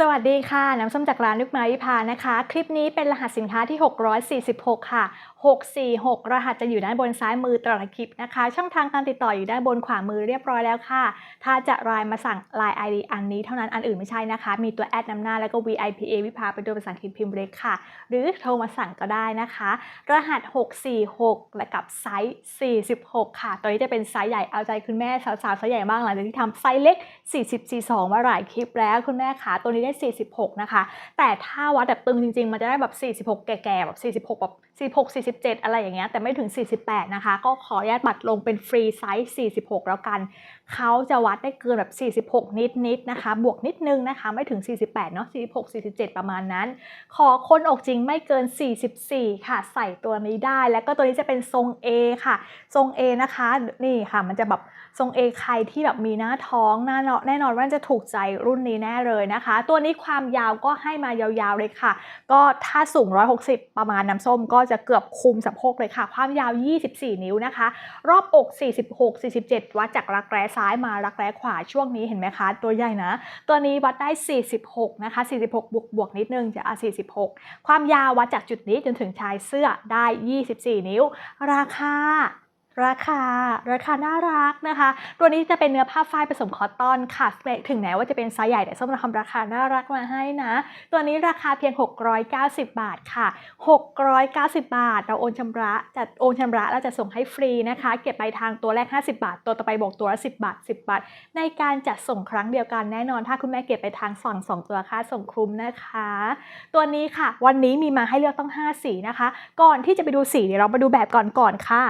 สวัสดีค่ะ น้ำส้มจากร้านลูกไม้วิพานะคะ คลิปนี้เป็นรหัสสินค้าที่ 646 ค่ะ 646 รหัสจะอยู่ด้านบนซ้ายมือตลอดคลิปนะคะ ช่องทางการติดต่ออยู่ด้านบนขวามือเรียบร้อยแล้วค่ะ ถ้าจะไลน์มาสั่ง Line ID อันนี้เท่านั้นอันอื่นไม่ใช่นะคะ มีตัวแอดนำหน้าแล้วก็ VIPA วิภาเป็นตัวภาษาอังกฤษพิมพ์เล็กค่ะ หรือโทรมาสั่งก็ได้นะคะ รหัส 646 และกับไซส์ 46 ค่ะ ตัวนี้จะเป็นไซส์ใหญ่เอาใจคุณแม่สาวๆไซส์ใหญ่มากหลังจากที่ทำไซส์เล็ก 40 42มาหลายคลิปแล้วคุณแม่ขาตัวนี้ได้ 46 นะคะ แต่ถ้าวัดแบบตึงจริง ๆ มันจะได้แบบ 46 แก่ๆแบบ46แบบ46 47 อะไรอย่างเงี้ยแต่ไม่ถึง 48 นะคะ ก็ขออนุญาตบัตรลงเป็นฟรีไซส์ 46 แล้วกัน เขาจะวัดได้เกินแบบ 46 นิดๆนะคะ บวกนิดนึงนะคะ ไม่ถึง 48 เนาะ46 47 ประมาณนั้น ขอคนอกจริงไม่เกิน 44 ค่ะ ใส่ตัวนี้ได้ แล้วก็ตัวนี้จะเป็นทรง A ค่ะ ทรง A นะคะ นี่ค่ะ มันจะแบบ ทรง A ใครที่แบบมีหน้าท้องหน้าเนาะแน่นอนว่าจะถูกใจรุ่นนี้แน่เลยนะคะ ตัวนี้ความยาวก็ให้มายาวๆเลยค่ะ ก็ถ้าสูง 160 ประมาณน้ำส้ม ก็จะเกือบคุมสะโพกเลยค่ะ ความยาว 24 นิ้วนะคะ รอบอก 46 47 วัดจากรักแร้ซ้ายมารักแร้ขวาช่วงนี้เห็นไหมคะ ตัวใหญ่นะ ตัวนี้วัดได้ 46 นะคะ 46 บวกบวกนิดนึงจะอะ46 ความยาววัดจากจุดนี้จนถึงชายเสื้อได้ 24 นิ้ว ราคา ราคาราคาน่ารักนะคะ ตัวนี้จะเป็นเนื้อผ้าฝ้ายผสมคอตตอนค่ะ ถึงแม้ว่าจะเป็นไซส์ใหญ่แต่ส้มทำราคาน่ารักมาให้นะ ตัวนี้ราคาเพียง 690 บาทค่ะ 690 บาท เราโอนชำระจัดโอนชำระแล้วจะส่งให้ฟรีนะคะ เก็บไปทางตัวแรก 50 บาท ตัวต่อไปบอกตัวละ 10 บาท 10 บาท ในการจัดส่งครั้งเดียวกันแน่นอน ถ้าคุณแม่เก็บไปทางฝั่งสองตัวค่าส่งคลุมนะคะ ตัวนี้ค่ะ วันนี้มีมาให้เลือกต้อง 5 สีนะคะ ก่อนที่จะไปดูสีเดี๋ยวเรามาดูแบบก่อนก่อนค่ะ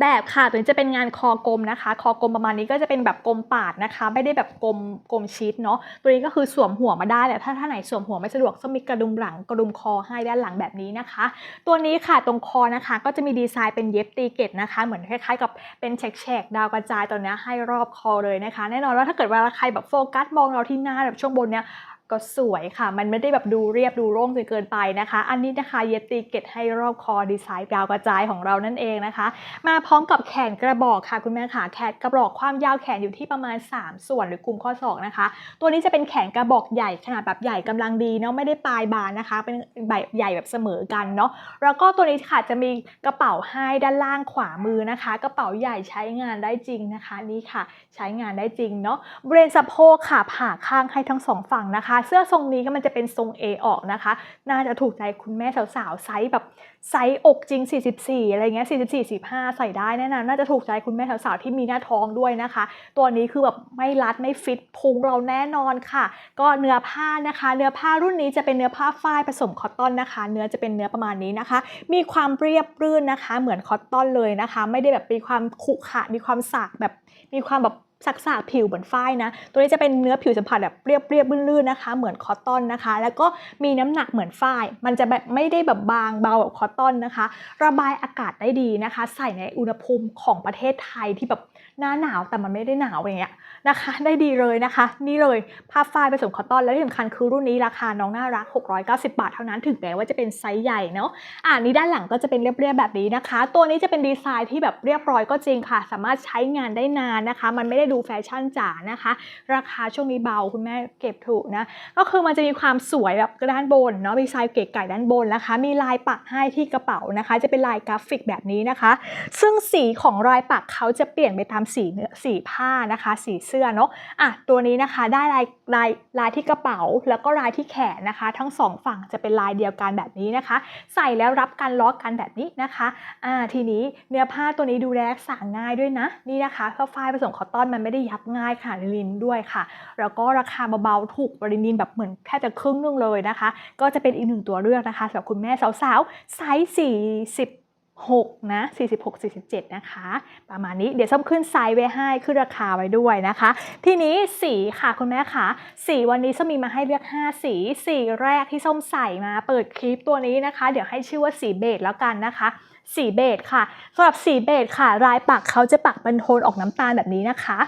แบบค่ะตัวนี้จะเป็นงานคอกลมนะคะ คอกลมประมาณนี้ก็จะเป็นแบบกลมปาดนะคะ ไม่ได้แบบกลมกลมชีสเนาะตัวนี้ก็คือสวมหัวมาได้แต่ถ้าท่าไหนสวมหัวไม่สะดวกก็มีกระดุมหลังกระดุมคอให้ด้านหลังแบบนี้นะคะ ตัวนี้ค่ะตรงคอนะคะ ก็จะมีดีไซน์เป็นเย็บตีเกตนะคะ เหมือนคล้ายๆ กับเป็นแฉกๆดาวกระจายตัวนี้ให้รอบคอเลยนะคะ แน่นอนว่าถ้าเกิดเวลาใครแบบโฟกัสมองเราที่หน้าแบบช่วงบนเนี้ย ก็สวยค่ะ มันไม่ได้แบบดูเรียบดูโล่งจนเกินไปนะคะ อันนี้นะคะเยติเกตให้รอบคอดีไซน์ดาวกระจายของเรานั่นเองนะคะ มาพร้อมกับแขนกระบอกค่ะคุณแม่ค่ะแขนกระบอกความยาวแขนอยู่ที่ประมาณ 3 ส่วนหรือกลุ่มข้อศอกนะคะ ตัวนี้จะเป็นแขนกระบอกใหญ่ขนาดแบบใหญ่กำลังดีเนาะไม่ได้ปลายบานนะคะ เป็นแบใหญ่แบบเสมอกันเนาะแล้วก็ตัวนี้ค่ะจะมีกระเป๋าให้ด้านล่างขวามือนะคะ กระเป๋าใหญ่ใช้งานได้จริงนะคะนี่ค่ะ ใช้งานได้จริงเนาะเบริเวณสะโพกค่ะผ่าข้างให้ทั้งสองฝั่งนะคะเสื้อทรงนี้ก็มันจะเป็นทรง A ออกนะคะ น่าจะถูกใจคุณแม่สาวๆไซส์แบบไซส์อกจริง 44 อะไรเงี้ย 44 45 ใส่ได้แน่นอนน่าจะถูกใจคุณแม่สาวๆที่มีหน้าท้องด้วยนะคะ ตัวนี้คือแบบไม่รัดไม่ฟิตพุงเราแน่นอนค่ะ ก็เนื้อผ้านะคะ เนื้อผ้ารุ่นนี้จะเป็นเนื้อผ้าฝ้ายผสมคอตตอนนะคะ เนื้อจะเป็นเนื้อประมาณนี้นะคะ มีความเรียบรื่นนะคะ เหมือนคอตตอนเลยนะคะ ไม่ได้แบบมีความขุขะมีความสากแบบมีความแบบ สักษาผิวเหมือนฝ้ายนะ ตัวนี้จะเป็นเนื้อผิวสัมผัสแบบเรียบเรียบลื่นๆนะคะ เหมือนคอตตอนนะคะ แล้วก็มีน้ำหนักเหมือนฝ้าย มันจะแบบไม่ได้แบบบางเบาแบบคอตตอนนะคะ ระบายอากาศได้ดีนะคะ ใส่ในอุณหภูมิของประเทศไทยที่แบบ หน้าหนาวแต่มันไม่ได้หนาวอย่างเงี้ยนะคะ ได้ดีเลยนะคะ นี่เลยผ้าฝ้ายผสมคอตตอนและที่สำคัญคือรุ่นนี้ราคาน้องน่ารัก 690 บาทเท่านั้นถึงแม้ว่าจะเป็นไซส์ใหญ่เนาะอ่านี้ด้านหลังก็จะเป็นเรียบๆแบบนี้นะคะ ตัวนี้จะเป็นดีไซน์ที่แบบเรียบร้อยก็จริงค่ะ สามารถใช้งานได้นานนะคะ มันไม่ได้ดูแฟชั่นจ๋านะคะ ราคาช่วงนี้เบาคุณแม่เก็บถูกนะก็คือมันจะมีความสวยแบบด้านบนเนาะดีไซน์เก๋ไก่ด้านบนนะคะ มีลายปักให้ที่กระเป๋านะคะ จะเป็นลายกราฟิกแบบนี้นะคะ ซึ่งสีของรายปักเขาจะเปลี่ยนไปตามสีเนื้อสีผ้านะคะสีเสื้อเนาะอะตัวนี้นะคะได้ลายลายลายที่กระเป๋า แล้วก็ลายที่แขนนะคะ ทั้งสองฝั่งจะเป็นลายเดียวกันแบบนี้นะคะ ใส่แล้วรับกันล็อกกันแบบนี้นะคะอ่าทีนี้เนื้อผ้าตัวนี้ดูแลรักษาง่ายด้วยนะนี่นะคะเพราะฝ้ายผสมคอตตอนมันไม่ได้ยับง่ายค่ะลินด้วยค่ะ แล้วก็ราคาเบาๆถูกปรินินแบบเหมือนแทบจะครึ่งนึงเลยนะคะ ก็จะเป็นอีกหนึ่งตัวเลือกนะคะสำหรับคุณแม่สาวๆไซส์40 6 นะ 46 47 นะคะ ประมาณนี้เดี๋ยวส้มขึ้นไซส์ไว้ให้ขึ้นราคาไว้ด้วยนะคะ ทีนี้สีค่ะคุณแม่คะสีวันนี้ส้มมีมาให้เลือก 5 สี สีแรกที่ส้มใส่มาเปิดคลิปตัวนี้นะคะ เดี๋ยวให้ชื่อว่าสีเบจแล้วกันนะคะสีเบจค่ะสำหรับสีเบจค่ะลายปักเขาจะปักเป็นโทนออกน้ำตาลแบบนี้นะคะ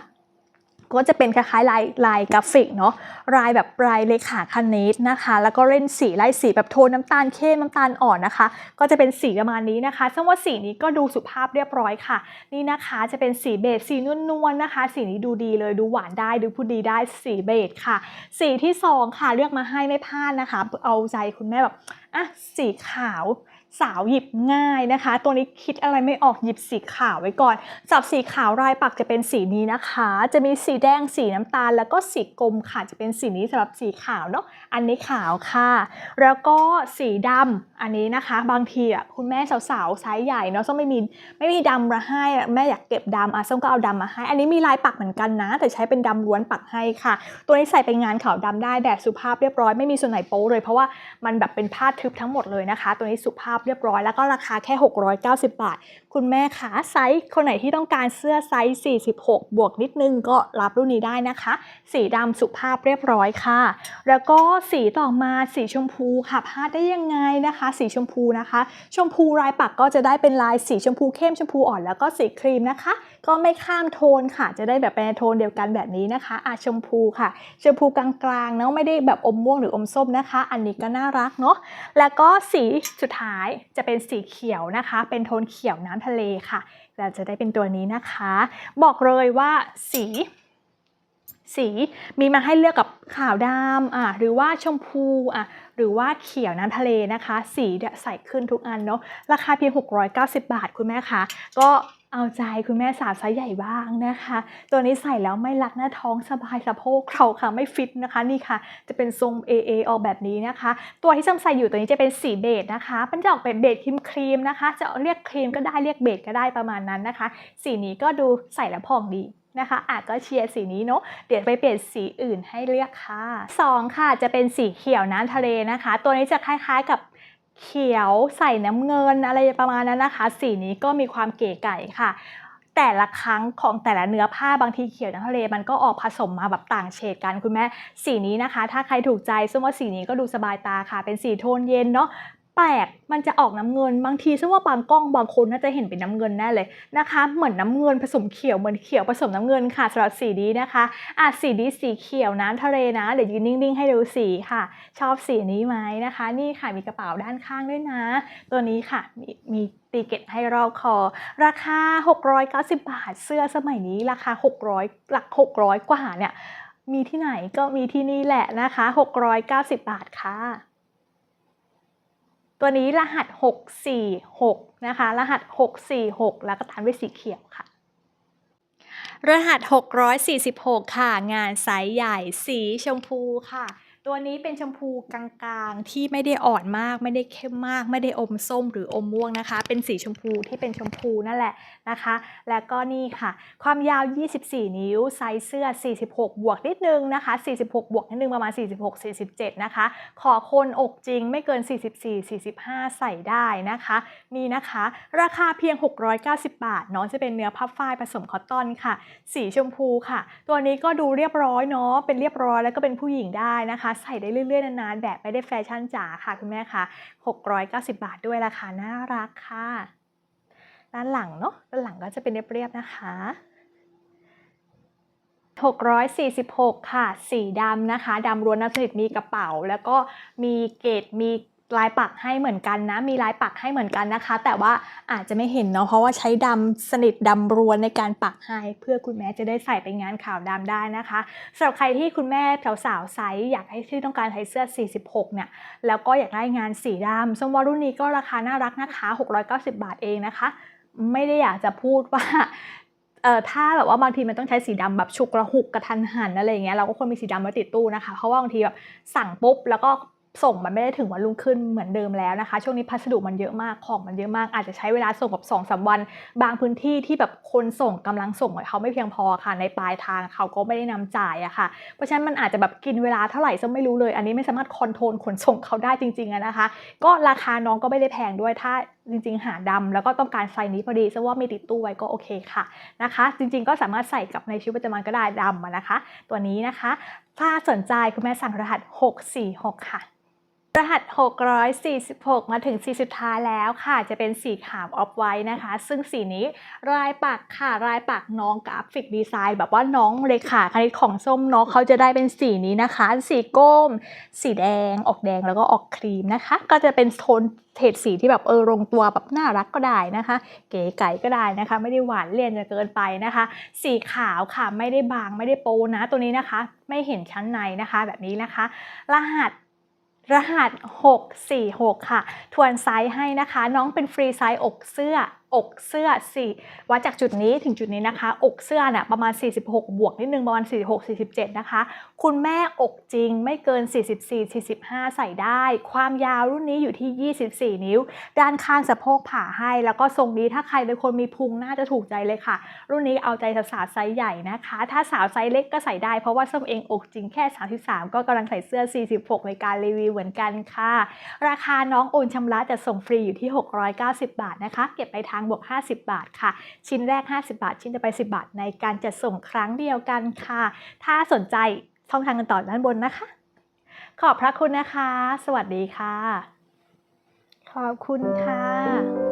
ก็จะเป็นคล้ายๆลายลายกราฟิกเนาะลายแบบลายเลขาคณิตนะคะ แล้วก็เล่นสีไล่สีแบบโทนน้ำตาลเข้มน้ำตาลอ่อนนะคะ ก็จะเป็นสีประมาณนี้นะคะซึ่งว่าสีนี้ก็ดูสุภาพเรียบร้อยค่ะ นี่นะคะจะเป็นสีเบจสีนวลๆนะคะ สีนี้ดูดีเลยดูหวานได้ดูพูดดีได้สีเบจค่ะ สีที่สองค่ะเลือกมาให้ไม่พลาดนะคะ เอาใจคุณแม่แบบอะสีขาว สาวหยิบง่ายนะคะ ตัวนี้คิดอะไรไม่ออกหยิบสีขาวไว้ก่อนสับสีขาวลายปักจะเป็นสีนี้นะคะ จะมีสีแดงสีน้ำตาล แล้วก็สีกรมค่ะจะเป็นสีนี้สำหรับสีขาวเนาะอันนี้ขาวค่ะ แล้วก็สีดำอันนี้นะคะ บางทีอะคุณแม่สาวๆไซส์ใหญ่เนาะส้มไม่มีไม่มีดำมาให้แม่อยากเก็บดำอะส้มก็เอาดำมาให้ อันนี้มีลายปักเหมือนกันนะ แต่ใช้เป็นดำล้วนปักให้ค่ะ ตัวนี้ใส่ไปงานขาวดำได้แบบสุภาพเรียบร้อยไม่มีส่วนไหนโป๊เลย เพราะว่ามันแบบเป็นผ้าทึบทั้งหมดเลยนะคะ ตัวนี้สุภาพเรียบร้อย แล้วก็ราคาแค่ 690 บาท คุณแม่ขาไซส์คนไหนที่ต้องการเสื้อไซส์ 46 บวกนิดนึงก็รับรุ่นนี้ได้นะคะ สีดำสุภาพเรียบร้อยค่ะ แล้วก็สีต่อมาสีชมพูค่ะพลาดได้ยังไงนะคะ สีชมพูนะคะ ชมพูลายปักก็จะได้เป็นลายสีชมพูเข้มชมพูอ่อนแล้วก็สีครีมนะคะ ก็ไม่ข้ามโทนค่ะ จะได้แบบเป็นโทนเดียวกันแบบนี้นะคะอะชมพูค่ะชมพูกลางๆเนาะไม่ได้แบบอมม่วงหรืออมส้มนะคะ อันนี้ก็น่ารักเนาะแล้วก็สีสุดท้ายจะเป็นสีเขียวนะคะ เป็นโทนเขียวน้ำทะเลค่ะ เราจะได้เป็นตัวนี้นะคะ บอกเลยว่าสีสีมีมาให้เลือกกับขาวดำอะหรือว่าชมพูอะหรือว่าเขียวน้ำทะเลนะคะ สีจะใส่ขึ้นทุกอันเนาะราคาเพียง 690 บาทคุณแม่คะก็ เอาใจคุณแม่สาวไซส์ใหญ่บ้างนะคะ ตัวนี้ใส่แล้วไม่รักหน้าท้องสบายสะโพกเข่าค่ะไม่ฟิตนะคะนี่ค่ะ จะเป็นทรง AA ออกแบบนี้นะคะ ตัวที่จำใส่อยู่ตัวนี้จะเป็นสีเบจนะคะมันจะออกเป็นเบจครีมครีมนะคะ จะเรียกครีมก็ได้เรียกเบจก็ได้ประมาณนั้นนะคะ สีนี้ก็ดูใส่แล้วพองดีนะคะอาจก็เชียร์สีนี้เนาะเดี๋ยวไปเปลี่ยนสีอื่นให้เลือกค่ะสองค่ะจะเป็นสีเขียวน้ำทะเลนะคะ ตัวนี้จะคล้ายๆกับ เขียวใส่น้ำเงินอะไรประมาณนั้นนะคะ สีนี้ก็มีความเก๋ไก่ค่ะ แต่ละครั้งของแต่ละเนื้อผ้าบางทีเขียวน้ำทะเลมันก็ออกผสมมาแบบต่างเฉดกันคุณแม่สีนี้นะคะ ถ้าใครถูกใจซึ่งว่าสีนี้ก็ดูสบายตาค่ะ เป็นสีโทนเย็นเนาะ แปลกมันจะออกน้ำเงิน บางทีซึ่งว่าบางกล้องบางคนน่าจะเห็นเป็นน้ำเงินแน่เลยนะคะ เหมือนน้ำเงินผสมเขียวเหมือนเขียวผสมน้ำเงินค่ะสำหรับสีนี้นะคะอะสีนี้สีเขียวน้ำทะเลนะเดี๋ยวยืนนิ่ง ๆ ให้ดูสีค่ะ ชอบสีนี้ไหมนะคะ นี่ค่ะมีกระเป๋าด้านข้างด้วยนะ ตัวนี้ค่ะมีมีตีเก็ตให้รอบคอ ราคา 690 บาทเสื้อสมัยนี้ราคา 600 หลัก 600 กว่าเนี่ยมีที่ไหนก็มีที่นี่แหละนะคะ 690 บาทค่ะ ตัวนี้รหัส 646 นะคะ รหัส 646 แล้วก็ตามด้วยสีเขียวค่ะ รหัส 646 ค่ะ งานไซส์ใหญ่สีชมพูค่ะ ตัวนี้เป็นชมพูกลางๆ ที่ไม่ได้อ่อนมาก ไม่ได้เข้มมาก ไม่ได้อมส้มหรืออมม่วงนะคะ เป็นสีชมพูที่เป็นชมพูนั่นแหละนะคะ แล้วก็นี่ค่ะ ความยาว 24 นิ้ว ไซส์เสื้อ 46 บวกนิดนึงนะคะ 46 บวกนิดนึงประมาณ 46 47 นะคะ ขอคนอกจริงไม่เกิน 44 45 ใส่ได้นะคะ นี่นะคะ ราคาเพียง 690 บาทเนาะจะเป็นเนื้อผ้าฝ้ายผสมคอตตอนค่ะ สีชมพูค่ะ ตัวนี้ก็ดูเรียบร้อยเนาะ เป็นเรียบร้อยแล้วก็เป็นผู้หญิงได้นะคะใส่ได้เรื่อยๆนานๆแบบไม่ได้แฟชั่นจ๋าค่ะคุณแม่ค่ะ690 บาทด้วยราคาน่ารักค่ะ ด้านหลังเนาะด้านหลังก็จะเป็นเรียบๆนะคะ646 ค่ะ สีดำนะคะ ดำล้วนน้ำสนิทมีกระเป๋า แล้วก็มีเกตมี ลายปักให้เหมือนกันนะ มีลายปักให้เหมือนกันนะคะ แต่ว่าอาจจะไม่เห็นเนาะเพราะว่าใช้ดำสนิทดำรวนในการปักให้ เพื่อคุณแม่จะได้ใส่ไปงานขาวดำได้นะคะสำหรับใครที่คุณแม่สาวๆไซส์อยากให้ที่ต้องการใช้เสื้อ 46 เนี่ยแล้วก็อยากได้งานสีดำส้มวารุ่นนี้ก็ราคาน่ารักนะคะ 690 บาทเองนะคะ ไม่ได้อยากจะพูดว่าเอ่อถ้าแบบว่าบางทีมันต้องใช้สีดำแบบฉุกระหุกกระทันหันอะไรอย่างเงี้ยเราก็ควรมีสีดำไว้ติดตู้นะคะ เพราะว่าบางทีแบบสั่งปุ๊บแล้วก็ ส่งมันไม่ได้ถึงวันรุ่งขึ้นเหมือนเดิมแล้วนะคะ ช่วงนี้พัสดุมันเยอะมากของมันเยอะมาก อาจจะใช้เวลาส่งแบบสองสามวัน บางพื้นที่ที่แบบคนส่งกำลังส่งเขาไม่เพียงพอค่ะในปลายทางเขาก็ไม่ได้นำจ่ายอะค่ะ เพราะฉะนั้นมันอาจจะแบบกินเวลาเท่าไหร่ซึ่งไม่รู้เลย อันนี้ไม่สามารถคอนโทรลขนส่งเขาได้จริงๆนะคะ ก็ราคาน้องก็ไม่ได้แพงด้วยถ้าจริงๆ หาดำแล้วก็ต้องการไซส์นี้พอดีซะว่ามีติดตู้ไว้ก็โอเคค่ะนะคะ จริงๆ ก็สามารถใส่กับในชีวิตประจำวันก็ได้ดำนะคะ ตัวนี้นะคะ ถ้าสนใจคุณแม่สั่งรหัส 646ค่ะ รหัส 646 มาถึงสีสุดท้ายแล้วค่ะ จะเป็นสีขาวออฟไว้นะคะ ซึ่งสีนี้ลายปักค่ะลายปักน้องกราฟิกดีไซน์แบบว่าน้องเลขาคณิตของส้มเนาะเขาจะได้เป็นสีนี้นะคะ สีก้ม สีแดง ออกแดงแล้วก็ออกครีมนะคะ ก็จะเป็นโทนเฉดสีที่แบบเออลงตัวแบบน่ารักก็ได้นะคะ เก๋ไก๋ก็ได้นะคะ ไม่ได้หวานเลี่ยนจนเกินไปนะคะ สีขาวค่ะไม่ได้บางไม่ได้โปนะตัวนี้นะคะ ไม่เห็นชั้นในนะคะแบบนี้นะคะ รหัส รหัส 646 ค่ะ ทวนไซส์ให้นะคะ น้องเป็นฟรีไซส์อกเสื้อ อกเสื้อ4วัดจากจุดนี้ถึงจุดนี้นะคะ อกเสื้อน่ะประมาณ 46 บวกนิดนึงประมาณ 46 47 นะคะ คุณแม่อกจริงไม่เกิน 44 45 ใส่ได้ ความยาวรุ่นนี้อยู่ที่ 24 นิ้ว ด้านข้างสะโพกผ่าให้ แล้วก็ทรงนี้ถ้าใครเป็นคนมีพุงน่าจะถูกใจเลยค่ะ รุ่นนี้เอาใจสาวไซส์ใหญ่นะคะ ถ้าสาวไซส์เล็กก็ใส่ได้เพราะว่าส้มเองอกจริงแค่ 33 ก็กำลังใส่เสื้อ 46 ในการรีวิวเหมือนกันค่ะ ราคาน้องโอนชำระจะส่งฟรีอยู่ที่ 690 บาทนะคะ เก็บไปทางบวก 50 บาทค่ะ ชิ้นแรก 50 บาท ชิ้นจะไป 10 บาท ในการจัดส่งครั้งเดียวกันค่ะ ถ้าสนใจช่องทางกันต่อด้านบนนะคะ ขอบพระคุณนะคะ สวัสดีค่ะ ขอบคุณค่ะ